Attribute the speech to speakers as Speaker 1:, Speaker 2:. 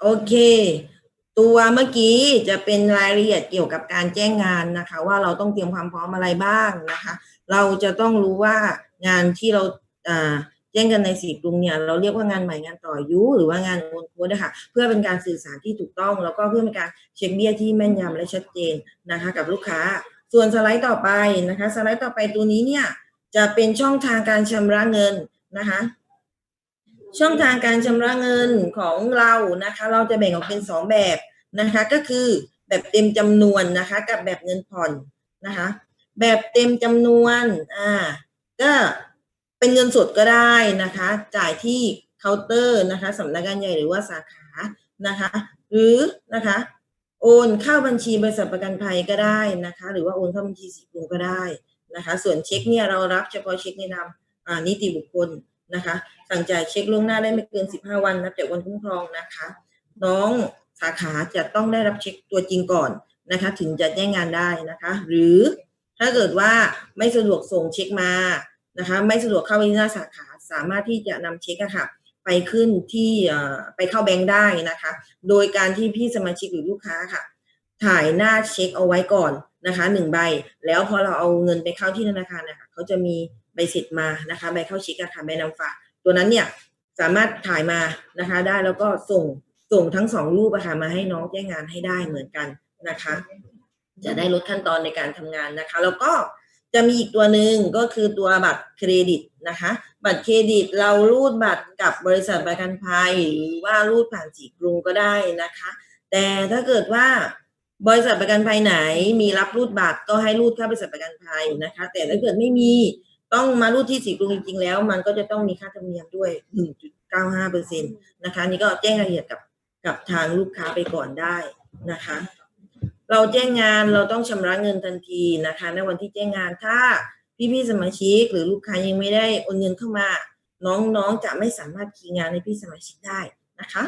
Speaker 1: โอเค ตัวเมื่อกี้จะเป็นรายละเอียดเกี่ยวกับการแจ้งงานนะคะ ว่าเราต้องเตรียมความพร้อมอะไรบ้างนะคะ เราจะต้องรู้ว่างานที่เราแจ้งกันในสีกรุงเนี่ยเราเรียกว่างานใหม่งานต่อยุหรือว่างานโอนโค้ดนะคะเพื่อเป็นการสื่อสารที่ถูกต้อง แล้วก็เพื่อเป็นการเช็คเบี้ยที่แม่นยำและชัดเจนนะคะ กับลูกค้า ส่วนสไลด์ต่อไปนะคะ สไลด์ต่อไปตัวนี้เนี่ยจะเป็นช่องทางการชำระเงินนะคะ ช่องทางการชำระเงินของเรานะคะ เราจะแบ่งออกเป็นสองแบบนะคะ ก็คือแบบเต็มจำนวนนะคะ กับแบบเงินผ่อนนะคะ แบบเต็มจำนวนอ่าก็เป็นเงินสดก็ได้นะคะ จ่ายที่เคาน์เตอร์นะคะสำนักงานใหญ่หรือว่าสาขานะคะ หรือนะคะ โอนเข้าบัญชีบริษัทประกันภัยก็ได้นะคะ หรือว่าโอนเข้าบัญชีสีกรุงก็ได้นะคะ ส่วนเช็คเนี่ยเรารับเฉพาะเช็คในนามนิติบุคคล นะคะ สั่งจ่ายเช็คล่วงหน้าได้ไม่เกิน 15 วันนับจากวันคุ้มครองนะคะ น้องสาขาจะต้องได้รับเช็คตัวจริงก่อนนะคะ ถึงจะแจ้งงานได้นะคะ หรือถ้าเกิดว่าไม่สะดวกส่งเช็คมานะคะ ไม่สะดวกเข้าไปที่หน้าสาขาสามารถที่จะนำเช็คค่ะไปขึ้นที่เอ่อไปเข้าแบงค์ได้นะคะ โดยการที่พี่สมาชิกหรือลูกค้าค่ะ ถ่ายหน้าเช็คเอาไว้ก่อนนะคะหนึ่งใบ แล้วพอเราเอาเงินไปเข้าที่ธนาคารนะคะเขาจะมี ใบเสร็จมานะคะใบเข้าช็คอะค่ะใบนำฝากตัวนั้นเนี่ยสามารถถ่ายมานะคะได้แล้วก็ส่งส่งทั้งสองรูปอะค่ะมาให้น้องแจ้งงานให้ได้เหมือนกันนะคะ จะได้ลดขั้นตอนในการทำงานนะคะ แล้วก็จะมีอีกตัวหนึ่งก็คือตัวบัตรเครดิตนะคะ บัตรเครดิตเรารูดบัตรกับบริษัทประกันภัยหรือว่ารูดผ่านสีกรุงก็ได้นะคะ แต่ถ้าเกิดว่าบริษัทประกันภัยไหนมีรับรูดบัตรก็ให้รูดเข้าบริษัทประกันภัยนะคะ แต่ถ้าเกิดไม่มี ต้องมารูดที่สีกรุงจริงๆแล้ว มันก็จะต้องมีค่าธรรมเนียมด้วย 1.95เปอร์เซ็นต์นะคะ นี่ก็แจ้งรายละเอียดกับกับทางลูกค้าไปก่อนได้นะคะ เราแจ้งงานเราต้องชำระเงินทันทีนะคะ ในวันที่แจ้งงานถ้าพี่ๆสมาชิก หรือลูกค้ายังไม่ได้โอนเงินเข้ามา น้องๆจะไม่สามารถคีย์งานให้พี่สมาชิกได้นะคะ